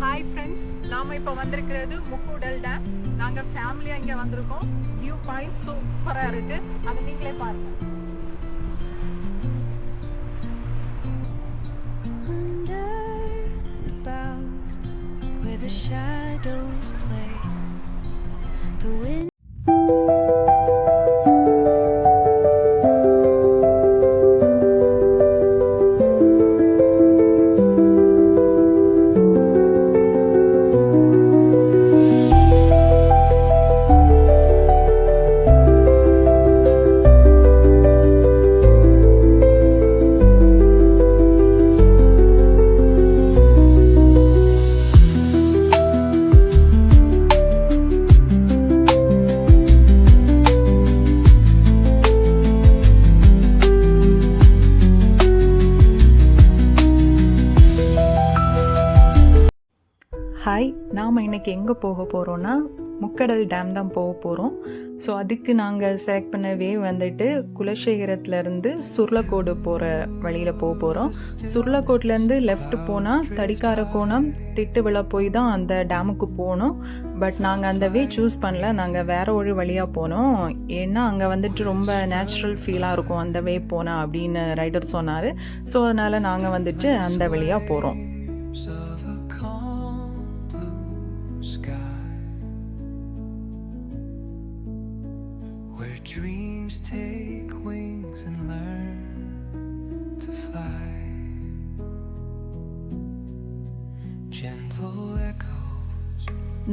Hi friends நாம் இப்போ வந்திருக்கிறது முக்கூடல் டேம் நாங்கள் ஃபேமிலியாக இங்கே வந்திருக்கோம் வியூ பாயிண்ட் சூப்பராக இருக்கு அதை நீங்களே பாருங்க where the shadows play. The wind. இன்றைக்கி எங்கே போக போகிறோன்னா முக்கடல் டேம் தான் போக போகிறோம் ஸோ அதுக்கு நாங்கள் செலக்ட் பண்ண வே வந்துட்டு குலசேகரத்துலேருந்து சுர்லக்கோடு போகிற வழியில் போக போகிறோம் சுர்லக்கோட்லேருந்து லெஃப்ட் போனால் தடிக்கார கோணம் திட்டுவிழா போய் தான் அந்த டேமுக்கு போகணும். பட் நாங்கள் அந்த வே சூஸ் பண்ணல. நாங்கள் வேற ஒரு வழியாக போனோம். ஏன்னா அங்கே வந்துட்டு ரொம்ப நேச்சுரல் ஃபீலாக இருக்கும் அந்த வே போனால் அப்படின்னு ரைடர் சொன்னார். ஸோ அதனால் நாங்கள் வந்துட்டு அந்த வழியாக போகிறோம்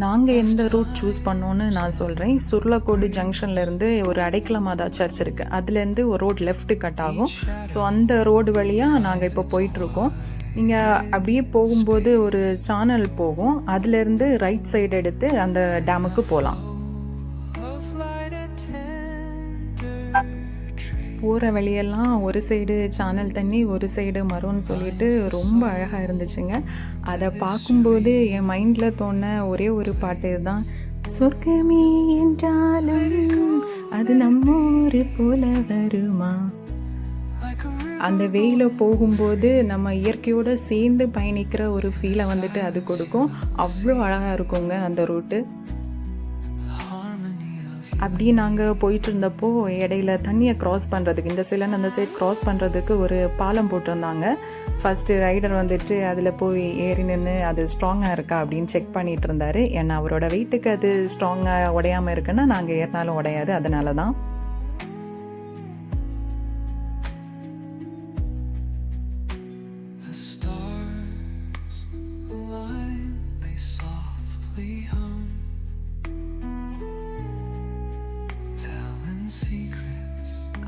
நாங்கள் எந்த ரூட் சூஸ் பண்ணோன்னு நான் சொல்கிறேன் சுர்லக்கோடு ஜங்ஷன்லேருந்து ஒரு அடைக்கலமாதா சர்ச் இருக்குது அதுலேருந்து ஒரு ரோட் லெஃப்ட் கட் ஆகும். ஸோ அந்த ரோடு வழியாக நாங்கள் இப்போ போயிட்டுருக்கோம். நீங்கள் அப்படியே போகும்போது ஒரு சேனல் போகும். அதுலேருந்து ரைட் சைடு எடுத்து அந்த டேமுக்கு போகலாம். போகிற வழியெல்லாம் ஒரு சைடு சேனல் தண்ணி ஒரு சைடு மரம்னு சொல்லிட்டு ரொம்ப அழகாக இருந்துச்சுங்க. அதை பார்க்கும்போது என் மைண்டில் தோண ஒரே ஒரு பாட்டு தான் சொர்க்கமே என்றாலும் அது நம்ம ஊரு போல வருமா? அந்த வெயில போகும்போது நம்ம இயற்கையோட சேர்ந்து பயணிக்கிற ஒரு ஃபீலை வந்துட்டு அது கொடுக்கும். அவ்வளோ அழகாக இருக்குங்க அந்த ரூட்டு அப்படியே நாங்கள் போயிட்டு இருந்தப்போ இடையில தண்ணியை க்ராஸ் பண்ணுறதுக்கு இந்த சைடில் அந்த சைட் கிராஸ் பண்ணுறதுக்கு ஒரு பாலம் போட்டிருந்தாங்க. ஃபஸ்ட்டு ரைடர் வந்துட்டு அதில் போய் ஏறி நின்று அது ஸ்ட்ராங்காக இருக்கா? அப்படின்னு செக் பண்ணிட்டு இருந்தாரு ஏன்னா அவரோட வெயிட்டுக்கு அது ஸ்ட்ராங்காக உடையாமல் இருக்குன்னா நாங்கள் ஏறினாலும் உடையாது. அதனால தான்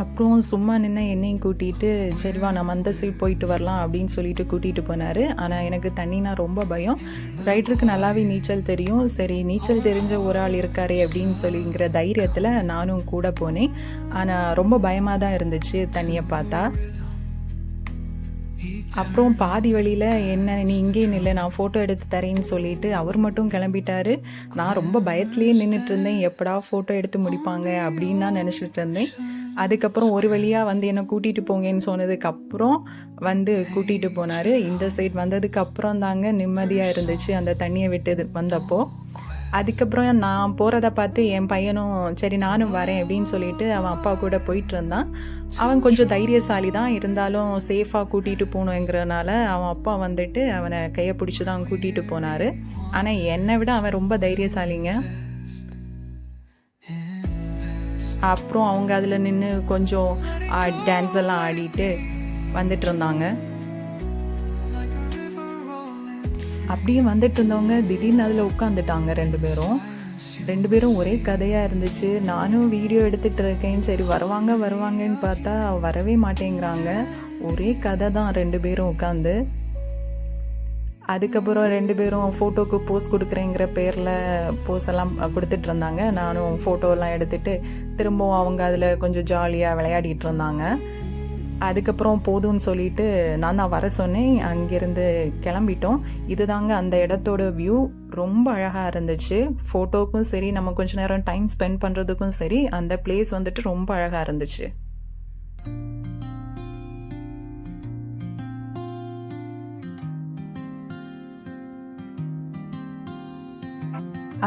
அப்புறம் சும்மா நின்று என்னையும் கூட்டிகிட்டு சரிவா நம்ம அந்த சைட் போயிட்டு வரலாம் அப்படின்னு சொல்லிட்டு கூட்டிகிட்டு போனார். ஆனால் எனக்கு தண்ணினா ரொம்ப பயம். ரைடருக்கு நல்லாவே நீச்சல் தெரியும். சரி நீச்சல் தெரிஞ்ச ஒரு ஆள் இருக்காரே அப்படின்னு சொல்லிங்கிற தைரியத்தில் நானும் கூட போனேன். ஆனால் ரொம்ப பயமாக தான் இருந்துச்சு தண்ணியை பார்த்தா. அப்புறம் பாதி வழியில் என்ன நீ இங்கே நில்லை நான் ஃபோட்டோ எடுத்து தரேன்னு சொல்லிட்டு அவர் மட்டும் கிளம்பிட்டாரு. நான் ரொம்ப பயத்துலேயே நின்றுட்டு இருந்தேன் எப்படா ஃபோட்டோ எடுத்து முடிப்பாங்க அப்படின்னு நான் நினச்சிட்டு இருந்தேன். அதுக்கப்புறம் ஒரு வழியாக வந்து என்னை கூட்டிகிட்டு போங்கன்னு சொன்னதுக்கப்புறம் வந்து கூட்டிகிட்டு போனார். இந்த சைட் வந்ததுக்கப்புறம் தாங்க நிம்மதியாக இருந்துச்சு. அந்த தண்ணியை விட்டு வந்தப்போ. அதுக்கப்புறம் நான் போகிறத பார்த்து என் பையனும் சரி நானும் வரேன் அப்படின்னு சொல்லிட்டு அவன் அப்பா கூட போயிட்டு இருந்தான். அவன் கொஞ்சம் தைரியசாலி தான் இருந்தாலும் சேஃபாக கூட்டிகிட்டு போகணுங்கிறனால அவன் அப்பா வந்துட்டு அவனை கையை பிடிச்சி தான் கூட்டிகிட்டு போனார். ஆனால் என்னை விட அவன் ரொம்ப தைரியசாலிங்க. அப்புறம் அவங்க அதில் நின்று கொஞ்சம் டான்ஸ் எல்லாம் ஆடிட்டு வந்துட்டு இருந்தாங்க. அப்படியே வந்துட்டு இருந்தவங்க திடீர்னு அதில் உட்காந்துட்டாங்க ரெண்டு பேரும். ரெண்டு பேரும் ஒரே கதையாக இருந்துச்சு. நானும் வீடியோ எடுத்துகிட்டு இருக்கேன். சரி வருவாங்க வருவாங்கன்னு பார்த்தா வரவே மாட்டேங்கிறாங்க. ஒரே கதை தான் ரெண்டு பேரும் உட்காந்து. அதுக்கப்புறம் ரெண்டு பேரும் ஃபோட்டோக்கு போஸ் கொடுக்குறேங்கிற பேரில் போஸ் எல்லாம் கொடுத்துட்டு இருந்தாங்க. நானும் ஃபோட்டோலாம் எடுத்துட்டு திரும்பவும் அவங்க அதில் கொஞ்சம் ஜாலியாக விளையாடிட்டு இருந்தாங்க. அதுக்கப்புறம் போதும்னு சொல்லிட்டு நான் தான் வர சொன்னேன். அங்கேருந்து கிளம்பிட்டோம். இதுதாங்க அந்த இடத்தோட வியூ ரொம்ப அழகாக இருந்துச்சு. ஃபோட்டோக்கும் சரி நம்ம கொஞ்ச நேரம் டைம் ஸ்பெண்ட் பண்ணுறதுக்கும் சரி அந்த பிளேஸ் வந்துட்டு ரொம்ப அழகாக இருந்துச்சு.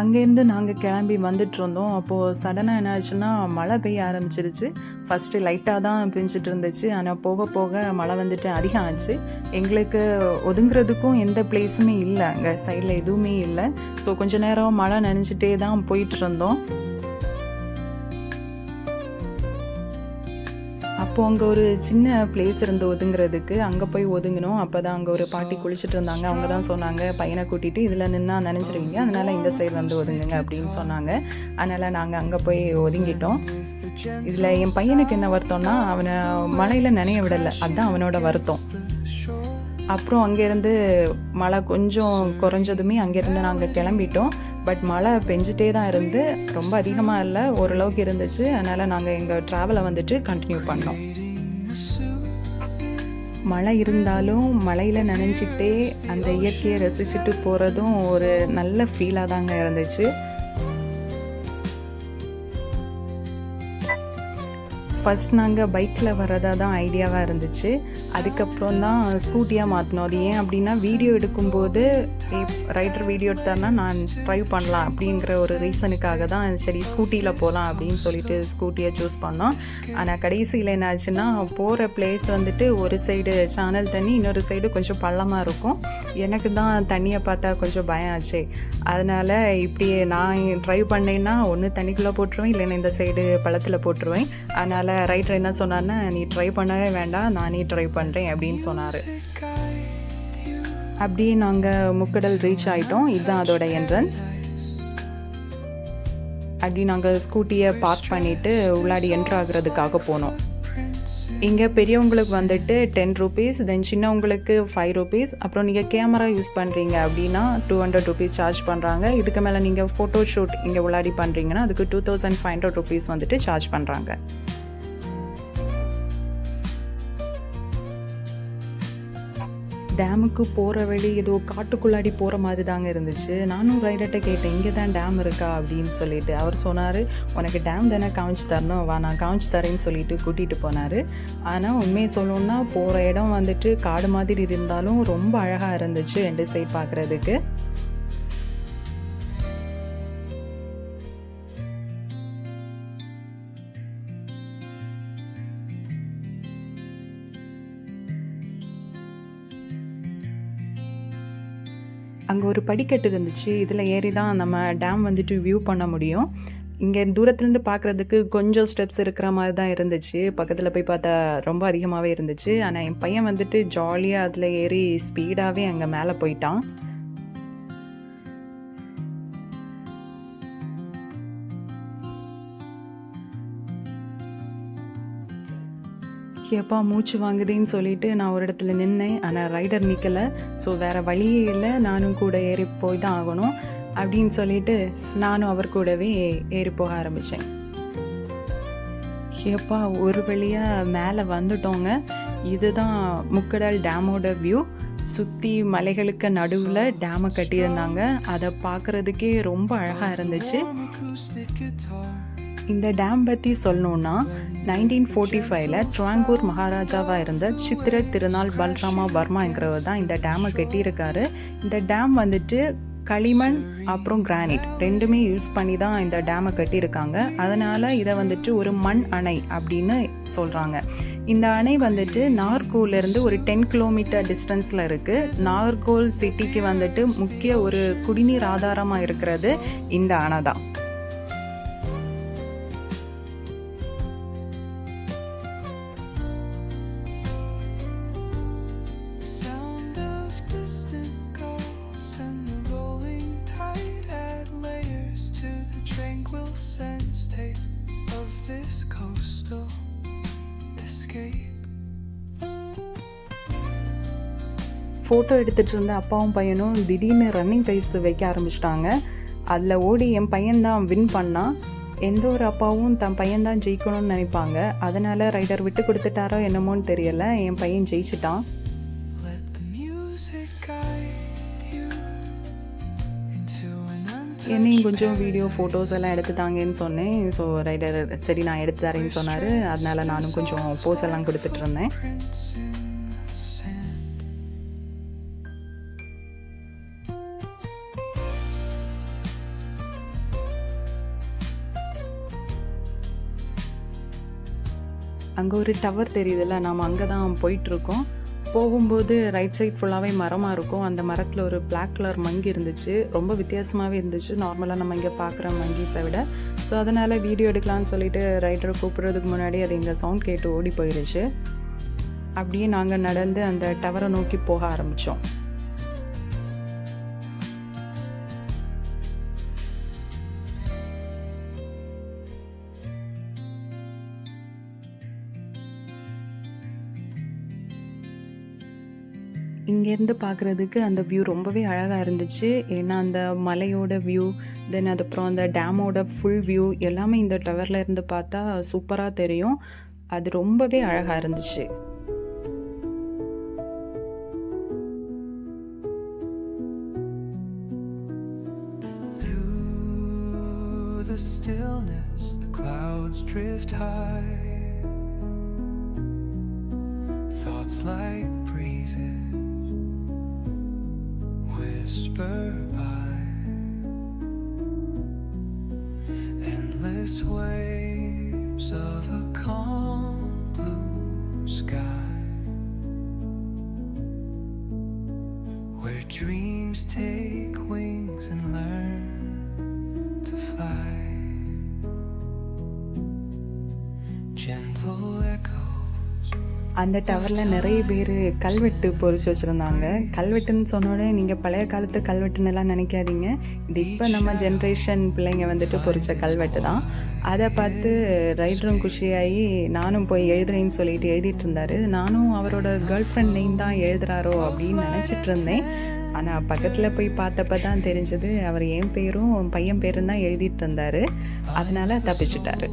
அங்கேருந்து நாங்கள் கிளம்பி வந்துட்டு இருந்தோம். அப்போது சடனாக என்ன ஆச்சுன்னா மழை பெய்ய ஆரம்பிச்சிருச்சு. ஃபஸ்ட்டு லைட்டாக தான் பெஞ்சிட்டு இருந்துச்சு. ஆனால் போக போக மழை வந்துட்டு அதிகம் ஆச்சு எங்களுக்கு ஒதுங்குறதுக்கும் எந்த பிளேஸுமே இல்லை. அங்கே சைடில் எதுவுமே இல்லை. ஸோ கொஞ்ச நேரம் மழை நனைஞ்சிட்டே தான் போயிட்டு இருந்தோம். அப்போது அங்கே ஒரு சின்ன பிளேஸ் இருந்து ஒதுங்குறதுக்கு அங்கே போய் ஒதுங்கினோம். அப்போ தான் அங்கே ஒரு பாட்டி குளிச்சுட்டு இருந்தாங்க. அவங்க தான் சொன்னாங்க பையனை கூட்டிகிட்டு இதில் நின்னா நினச்சிருவீங்க அதனால் இந்த சைடு வந்து ஒதுங்குங்க அப்படின்னு சொன்னாங்க. அதனால் நாங்கள் அங்கே போய் ஒதுங்கிட்டோம். இதில் என் பையனுக்கு என்ன வருத்தம்னா அவனை மழையில் நனைய விடலை. அதுதான் அவனோட வருத்தம். அப்புறம் அங்கேருந்து மழை கொஞ்சம் குறைஞ்சதுமே அங்கேருந்து நாங்கள் கிளம்பிட்டோம். பட் மழை பெஞ்சிட்டே தான் இருந்து ரொம்ப அதிகமாக இல்லை ஓரளவுக்கு இருந்துச்சு. அதனால் நாங்கள் எங்கள் ட்ராவலை வந்துட்டு கண்டினியூ பண்ணோம். மழை இருந்தாலும் மழையில் நனைஞ்சிக்கிட்டே அந்த இயற்கையை ரசிச்சுட்டு போகிறதும் ஒரு நல்ல ஃபீலாக தாங்க இருந்துச்சு. ஃபஸ்ட் நாங்கள் பைக்கில் வரதா தான் ஐடியாவாக இருந்துச்சு. அதுக்கப்புறம் தான் ஸ்கூட்டியாக மாற்றினோம் அது ஏன் அப்படின்னா வீடியோ எடுக்கும்போது ரைடர் வீடியோ எடுத்தாருன்னா நான் ட்ரைவ் பண்ணலாம் அப்படிங்கிற ஒரு ரீசனுக்காக தான் சரி ஸ்கூட்டியில் போகலாம் அப்படின்னு சொல்லிட்டு ஸ்கூட்டியை சூஸ் பண்ணோம். ஆனால் கடைசியில் என்ன ஆச்சுன்னா போகிற பிளேஸ் வந்துட்டு ஒரு சைடு சேனல் தண்ணி இன்னொரு சைடு கொஞ்சம் பள்ளமாக இருக்கும். எனக்கு தான் தண்ணியை பார்த்தா கொஞ்சம் பயம் ஆச்சு. அதனால் இப்படி நான் ட்ரைவ் பண்ணேன்னா ஒன்று தண்ணிக்குள்ளே போட்டுருவேன் இல்லைன்னா இந்த சைடு பள்ளத்தில் போட்டுருவேன். அதனால் ரைட்டர் என்ன சொன்னார்னா நீ ட்ரை பண்ணவே வேண்டாம் நானே ட்ரை பண்ணுறேன் அப்படின்னு சொன்னார். அப்படியே நாங்கள் முக்கடல் ரீச் ஆகிட்டோம் இதுதான் அதோட என்ட்ரன்ஸ் அப்படி நாங்கள் ஸ்கூட்டியை பார்க் பண்ணிவிட்டு உள்ளாடி என்ட்ரு ஆகுறதுக்காக போனோம். இங்கே பெரியவங்களுக்கு வந்துட்டு டென் ருபீஸ் தென் சின்னவங்களுக்கு ஃபைவ் ருபீஸ் அப்புறம் நீங்கள் கேமரா யூஸ் பண்ணுறீங்க அப்படின்னா டூ ஹண்ட்ரட் ருபீஸ் சார்ஜ் பண்ணுறாங்க இதுக்கு மேலே நீங்கள் ஃபோட்டோ ஷூட் இங்கே உள்ளாடி பண்ணுறீங்கன்னா அதுக்கு two thousand five hundred rupees வந்துட்டு சார்ஜ் பண்ணுறாங்க டேமுக்கு போகிற வழி ஏதோ காட்டுக்குள்ளாடி போகிற மாதிரி தாங்க இருந்துச்சு. நானும் ரைடர்கிட்ட கேட்டேன் இங்கே தான் டேம் இருக்கா? அப்படின்னு சொல்லிட்டு. அவர் சொன்னார் உனக்கு டேம் தானே காமிச்சு தரணும் வா நான் காமிச்சு தரேன்னு சொல்லிட்டு கூட்டிகிட்டு போனார். ஆனால் உண்மையை சொல்லணும்னா போகிற இடம் வந்துட்டு காடு மாதிரி இருந்தாலும் ரொம்ப அழகாக இருந்துச்சு ரெண்டு சைட் பார்க்குறதுக்கு அங்கே ஒரு படிக்கட்டு இருந்துச்சு. இதில் ஏறி தான் நம்ம டேம் வந்துட்டு வியூ பண்ண முடியும். இங்கே தூரத்துலேருந்து பார்க்குறதுக்கு கொஞ்சம் ஸ்டெப்ஸ் இருக்கிற மாதிரி தான் இருந்துச்சு. பக்கத்தில் போய் பார்த்தா ரொம்ப அதிகமாகவே இருந்துச்சு. ஆனால் என் பையன் வந்துட்டு ஜாலியாக அதில் ஏறி ஸ்பீடாகவே அங்கே மேலே போயிட்டான். எப்பா மூச்சு வாங்குதேன்னு சொல்லிட்டு நான் ஒரு இடத்துல நின்னேன். ஆனால் ரைடர் நிற்கலை ஸோ வேறு வழியே இல்லை. நானும் கூட ஏறி போய் தான் ஆகணும் அப்படின்னு சொல்லிட்டு நானும் அவர் கூடவே ஏறி போக ஆரம்பித்தேன் ஏப்பா ஒரு வழியாக மேலே வந்துட்டோங்க. இதுதான் முக்கடல் டேமோட வியூ. சுற்றி மலைகளுக்கு நடுவில் டேமை கட்டியிருந்தாங்க. அதை பார்க்குறதுக்கே ரொம்ப அழகாக இருந்துச்சு. இந்த டேம் பற்றி சொல்லணுன்னா நைன்டீன் ஃபோர்ட்டி ஃபைவ்ல ட்ராங்கூர் மகாராஜாவாக இருந்த சித்திர திருநாள் பல்ராமா வர்மாங்கிறவர் தான் இந்த டேமை கட்டியிருக்காரு. இந்த டேம் வந்துட்டு களிமண் அப்புறம் கிரானைட் ரெண்டுமே யூஸ் பண்ணி தான் இந்த டேமை கட்டியிருக்காங்க. அதனால் இதை வந்துட்டு ஒரு மண் அணை அப்படின்னு சொல்கிறாங்க இந்த அணை வந்துட்டு நார்கோலேருந்து ஒரு டென் கிலோமீட்டர் டிஸ்டன்ஸில் இருக்குது நார்கோல் சிட்டிக்கு வந்துட்டு முக்கிய ஒரு குடிநீர் ஆதாரமாக இருக்கிறது இந்த அணை தான். ஃபோட்டோ எடுத்துகிட்டு இருந்த அப்பாவும் பையனும் திடீர்னு ரன்னிங் ரைஸ் வைக்க ஆரம்பிச்சிட்டாங்க. அதில் ஓடி என் பையன்தான் வின் பண்ணான் எந்த ஒரு அப்பாவும் தன் பையன்தான் ஜெயிக்கணும்னு நினைப்பாங்க. அதனால் ரைடர் விட்டு கொடுத்துட்டாரோ என்னமோன்னு தெரியல. என் பையன் ஜெயிச்சிட்டான். என்னையும் கொஞ்சம் வீடியோ ஃபோட்டோஸ் எல்லாம் எடுத்து தாங்கன்னு சொன்னேன். ஸோ ரைடர் சரி நான் எடுத்து தரேன்னு சொன்னார். அதனால் நானும் கொஞ்சம் போஸ் எல்லாம் கொடுத்துட்டு இருந்தேன். அங்கே ஒரு டவர் தெரியுதுல்ல நாம் அங்கே தான் போயிட்டுருக்கோம் போகும்போது ரைட் சைட் ஃபுல்லாகவே மரமாக இருக்கும். அந்த மரத்தில் ஒரு பிளாக் கலர் மங்கி இருந்துச்சு. ரொம்ப வித்தியாசமாகவே இருந்துச்சு. நார்மலாக நம்ம இங்கே பார்க்குற மங்கீஸை விட. ஸோ அதனால் வீடியோ எடுக்கலாம்னு சொல்லிட்டு ரைடரை கூப்பிட்றதுக்கு முன்னாடி அது இந்த சவுண்ட் கேட்டு ஓடி போயிடுச்சு அப்படியே நாங்கள் நடந்து அந்த டவரை நோக்கி போக ஆரம்பித்தோம் இங்கேருந்து பார்க்குறதுக்கு அந்த வியூ ரொம்பவே அழகாக இருந்துச்சு. ஏன்னா அந்த மலையோட வியூ தென் அதுக்கப்புறம் அந்த டேமோட ஃபுல் வியூ எல்லாமே இந்த டவரில் இருந்து பார்த்தா சூப்பராக தெரியும். அது ரொம்பவே அழகாக இருந்துச்சு. அந்த டவரில் நிறைய பேர் கல்வெட்டு பொறிச்சு வச்சுருந்தாங்க. கல்வெட்டுன்னு சொன்னோடனே நீங்கள் பழைய காலத்து கல்வெட்டுன்னெல்லாம் நினைக்காதீங்க. இது இப்போ நம்ம ஜென்ரேஷன் பிள்ளைங்க வந்துட்டு பொறிச்ச கல்வெட்டு தான். அதை பார்த்து ரைடரும் குஷியாகி நானும் போய் எழுதுறேன்னு சொல்லிட்டு எழுதிட்டு இருந்தாரு. நானும் அவரோட கேர்ள் ஃப்ரெண்ட் நேம் தான் எழுதுறாரோ அப்படின்னு நினச்சிட்டு இருந்தேன். ஆனால் பக்கத்தில் போய் பார்த்தப்ப தான் தெரிஞ்சது அவர் என் பேரும் பையன் பேரும் தான் எழுதிட்டு இருந்தார். அதனால தப்பிச்சிட்டாரு.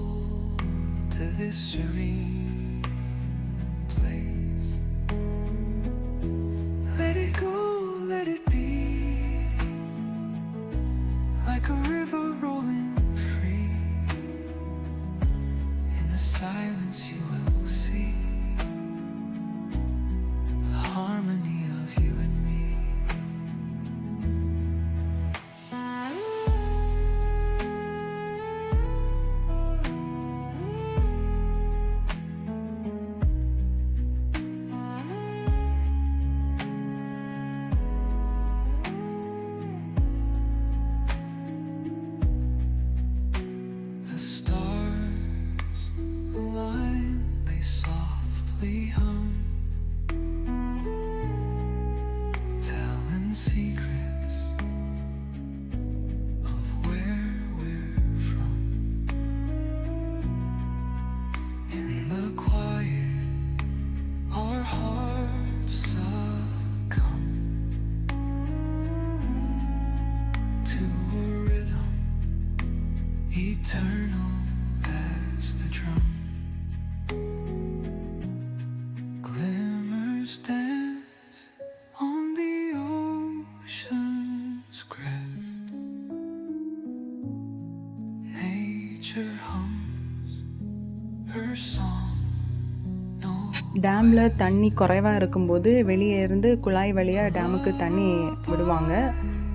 டேமில் தண்ணி குறைவாக இருக்கும்போது வெளியே இருந்து குழாய் வழியாக டேமுக்கு தண்ணி விடுவாங்க.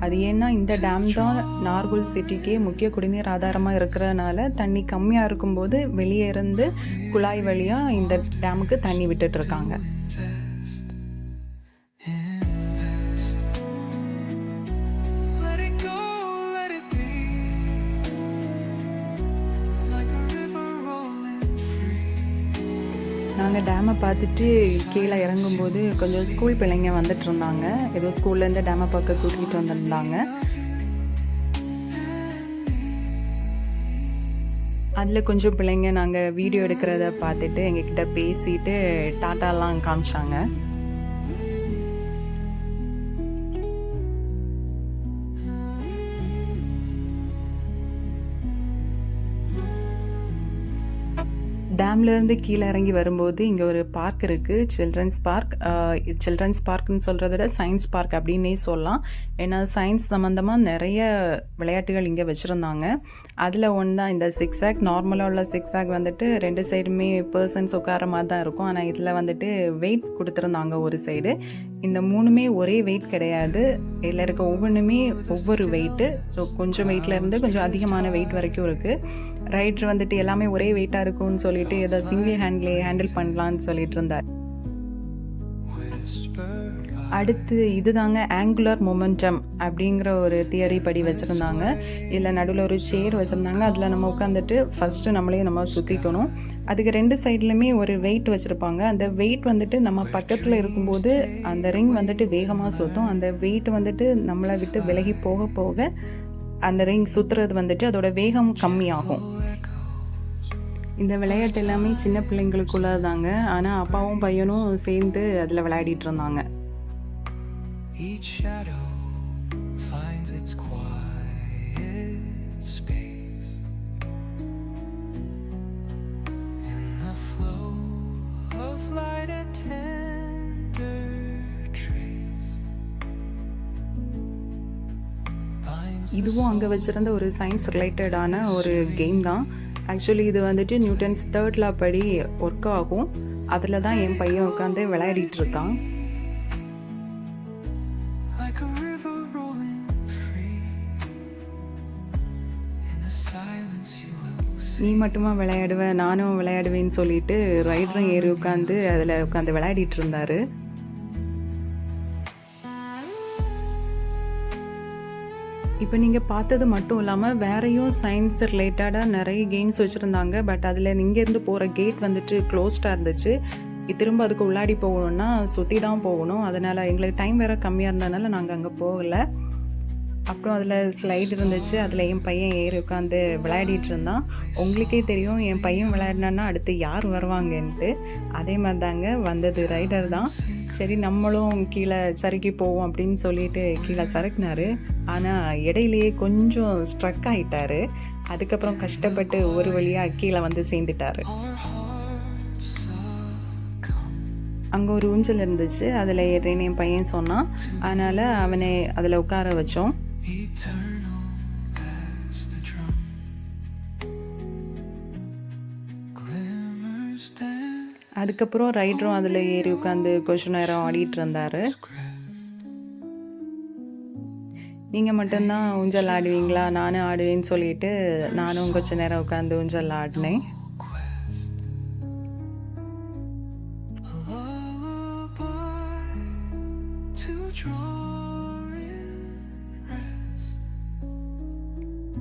அது ஏன்னா இந்த டேம் தான் நார்குல் சிட்டிக்கே முக்கிய குடிநீர் ஆதாரமாக இருக்கிறதுனால தண்ணி கம்மியாக இருக்கும்போது வெளியே இருந்து குழாய் வழியாக இந்த டேமுக்கு தண்ணி விட்டுட்டு டேமை பார்த்துட்டு கீழே இறங்கும்போது கொஞ்சம் ஸ்கூல் பிள்ளைங்க வந்துட்டு இருந்தாங்க. ஏதோ ஸ்கூல்லேருந்து டேமை பார்க்க கூட்டிகிட்டு வந்திருந்தாங்க. அதில் கொஞ்சம் பிள்ளைங்க நாங்கள் வீடியோ எடுக்கிறத பார்த்துட்டு எங்ககிட்ட பேசிட்டு டாட்டாலாம் காமிச்சாங்க. டேம்லேருந்து கீழே இறங்கி வரும்போது இங்கே ஒரு பார்க் இருக்குது சில்ட்ரன்ஸ் பார்க். சில்ட்ரன்ஸ் பார்க்னு சொல்கிறத விட சயின்ஸ் பார்க் அப்படின்னே சொல்லலாம். ஏன்னா சயின்ஸ் சம்மந்தமாக நிறைய விளையாட்டுகள் இங்கே வச்சுருந்தாங்க. அதில் ஒன்று தான் இந்த சிக்ஸ் ஆக் நார்மலாக உள்ள சிக்ஸ் ஆக் வந்துட்டு ரெண்டு சைடுமே பர்சன்ஸ் உட்கார மாதிரி தான் இருக்கும். ஆனால் இதில் வந்துட்டு வெயிட் கொடுத்துருந்தாங்க ஒரு சைடு. இந்த மூணுமே ஒரே வெயிட் கிடையாது. இதில் இருக்க ஒவ்வொன்றுமே ஒவ்வொரு வெயிட்டு ஸோ கொஞ்சம் வெயிட்லேருந்து கொஞ்சம் அதிகமான வெயிட் வரைக்கும் இருக்குது ரைடர் வந்துட்டு எல்லாமே ஒரே வெயிட்டாக இருக்கும்னு சொல்லிட்டு ஏதோ சிங்கிள் ஹேண்ட்லேயே ஹேண்டில் பண்ணலான்னு சொல்லிட்டு இருந்தார். அடுத்து இதுதாங்க ஆங்குலர் மொமெண்டம் அப்படிங்கிற ஒரு தியரி படி வச்சுருந்தாங்க. இதில் நடுவில் ஒரு சேர் வச்சுருந்தாங்க. அதில் நம்ம உட்காந்துட்டு ஃபஸ்ட்டு நம்மளே நம்ம சுற்றிக்கணும் அதுக்கு ரெண்டு சைட்லையுமே ஒரு வெயிட் வச்சுருப்பாங்க. அந்த வெயிட் வந்துட்டு நம்ம பக்கத்தில் இருக்கும்போது அந்த ரிங் வந்துட்டு வேகமாக சுற்றும் அந்த வெயிட் வந்துட்டு நம்மளை விட்டு விலகி போக போக அந்த ரிங் சுற்றுறது வந்துட்டு அதோட வேகம் கம்மியாகும். இந்த விளையாட்டு எல்லாமே சின்ன பிள்ளைங்களுக்குள்ளதாங்க. ஆனால் அப்பாவும் பையனும் சேர்ந்து அதில் விளையாடிட்டு இருந்தாங்க. Each shadow finds its quiet space. In the flow of light, a tender trace binds the இதுவும் அங்கே வச்சுருந்த ஒரு சயின்ஸ் ரிலேட்டடான ஒரு கேம் தான். ஆக்சுவலி இது வந்துட்டு நியூட்டன்ஸ் தேர்ட் லா படி ஒர்க் ஆகும். அதில் தான் என் பையன் உட்காந்து விளையாடிட்டு இருக்கான். நீ மட்டுமா விளையாடுவ நானும் விளையாடுவேன்னு சொல்லிட்டு ரைடரும் ஏறி உட்காந்து அதில் உட்காந்து விளையாடிட்டு இருந்தாரு. இப்போ நீங்கள் பார்த்தது மட்டும் இல்லாமல் வேறையும் சயின்ஸ் ரிலேட்டடாக நிறைய கேம்ஸ் வச்சுருந்தாங்க. பட் அதில் இங்கேருந்து போகிற கேட் வந்துட்டு க்ளோஸ்டாக இருந்துச்சு. திரும்ப அதுக்கு உள்ளாடி போகணுன்னா சுற்றி தான் போகணும். அதனால் எங்களுக்கு டைம் வேறு கம்மியாக இருந்ததுனால நாங்கள் அங்கே போகலை. அப்புறம் அதில் ஸ்லைடு இருந்துச்சு. அதில் என் பையன் ஏறி உட்காந்து விளையாடிட்டு இருந்தான். உங்களுக்கே தெரியும் என் பையன் விளையாடினான்னா அடுத்து யார் வருவாங்கன்ட்டு. அதே மாதிரி தாங்க வந்தது. ரைடர் தான். சரி நம்மளும் கீழே சறுக்கி போவோம் அப்படின்னு சொல்லிட்டு கீழே சறுக்குனாரு. ஆனால் இடையிலேயே கொஞ்சம் ஸ்ட்ரக் ஆகிட்டாரு அதுக்கப்புறம் கஷ்டப்பட்டு ஒரு வழியாக கீழே வந்து சேர்ந்துட்டாரு. அங்கே ஒரு ஊஞ்சல் இருந்துச்சு. அதில் ஏறேன்னு என் பையன் சொன்னான். அதனால் அவனை அதில் உட்கார வச்சோம். அதுக்கப்புறம் ரைடரும் அதில் ஏறி உட்காந்து கொஞ்ச நேரம் ஆடிட்டு இருந்தார். நீங்கள் மட்டும்தான் ஊஞ்சல் ஆடுவீங்களா? நானும் ஆடுவேன்னு சொல்லிட்டு நானும் கொஞ்ச நேரம் உட்காந்து ஊஞ்சல் ஆடினேன்.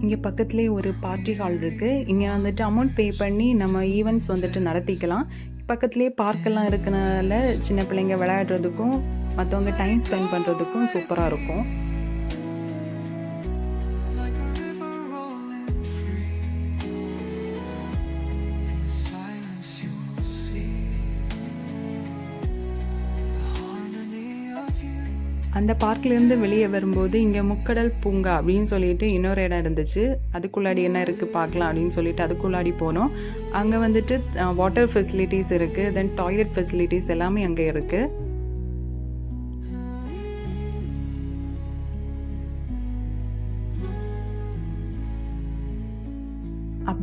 இங்கே பக்கத்துலேயே ஒரு பார்ட்டி ஹால் இருக்குது இங்கே வந்துட்டு அமௌண்ட் பே பண்ணி நம்ம ஈவெண்ட்ஸ் வந்துட்டு நடத்திக்கலாம். பக்கத்துலேயே பார்க்கெல்லாம் இருக்கனால சின்ன பிள்ளைங்க விளையாடுறதுக்கும் மற்றவங்க டைம் ஸ்பெண்ட் பண்ணுறதுக்கும் சூப்பராக இருக்கும். அந்த பார்க்லேருந்து வெளியே வரும்போது இங்கே முக்கடல் பூங்கா அப்படின்னு சொல்லிட்டு இன்னொரு இடம் இருந்துச்சு. அதுக்குள்ளாடி என்ன இருக்குது பார்க்கலாம் அப்படின்னு சொல்லிட்டு அதுக்குள்ளாடி போனோம். அங்கே வந்துட்டு வாட்டர் ஃபெசிலிட்டிஸ் இருக்குது தென் டாய்லெட் ஃபெசிலிட்டிஸ் எல்லாமே அங்கே இருக்குது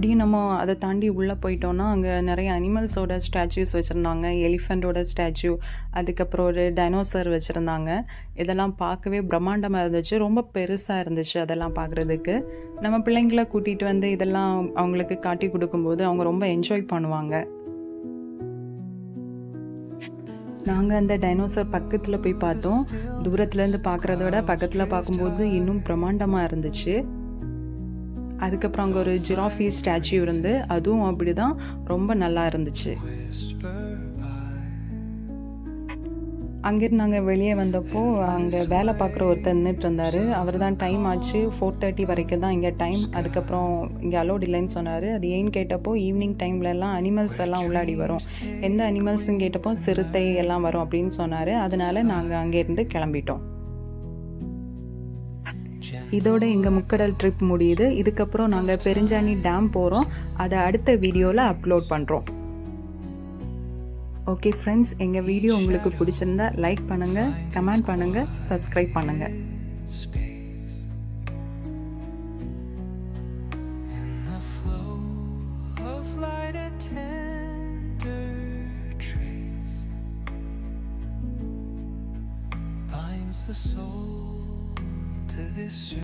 அப்படியே நம்ம அதை தாண்டி உள்ளே போயிட்டோம்னா அங்கே நிறைய அனிமல்ஸோட ஸ்டாச்சூஸ் வச்சுருந்தாங்க. எலிஃபெண்ட்டோட ஸ்டாச்சு அதுக்கப்புறம் ஒரு டைனோசர் வச்சுருந்தாங்க. இதெல்லாம் பார்க்கவே பிரம்மாண்டமாக இருந்துச்சு. ரொம்ப பெருசாக இருந்துச்சு அதெல்லாம் பார்க்குறதுக்கு. நம்ம பிள்ளைங்களை கூட்டிகிட்டு வந்து இதெல்லாம் அவங்களுக்கு காட்டி கொடுக்கும்போது அவங்க ரொம்ப என்ஜாய் பண்ணுவாங்க. நாங்கள் அந்த டைனோசர் பக்கத்தில் போய் பார்த்தோம். தூரத்துலேருந்து பார்க்குறத விட பக்கத்தில் பார்க்கும்போது இன்னும் பிரம்மாண்டமாக இருந்துச்சு. அதுக்கப்புறம் அங்கே ஒரு ஜிராஃபி ஸ்டாச்சு இருந்து அதுவும் அப்படி தான் ரொம்ப நல்லா இருந்துச்சு. அங்கேருந்து நாங்கள் வெளியே வந்தப்போ அங்கே வேலை பார்க்குற ஒருத்தர் நின்றுட்டு இருந்தார். அவர் தான் டைம் ஆச்சு. ஃபோர் தேர்ட்டி வரைக்கும் தான் இங்கே டைம் அதுக்கப்புறம் இங்கே அலோட் இல்லைன்னு சொன்னார். அது ஏன்னு கேட்டப்போ ஈவினிங் டைம்லலாம் அனிமல்ஸ் எல்லாம் உள்ளாடி வரும். எந்த அனிமல்ஸும் கேட்டப்போ சிறுத்தை எல்லாம் வரும் அப்படின்னு சொன்னார். அதனால் நாங்கள் அங்கேருந்து கிளம்பிட்டோம். இதோட எங்கள் முக்கடல் ட்ரிப் முடியுது. இதுக்கப்புறம் நாங்கள் பெருஞ்சாணி டேம் போகிறோம் அதை அடுத்த வீடியோவில் அப்லோட் பண்ணுறோம் ஓகே ஃப்ரெண்ட்ஸ் எங்கள் வீடியோ உங்களுக்கு பிடிச்சிருந்தா லைக் பண்ணுங்கள் கமெண்ட் பண்ணுங்கள் சப்ஸ்கிரைப் பண்ணுங்கள்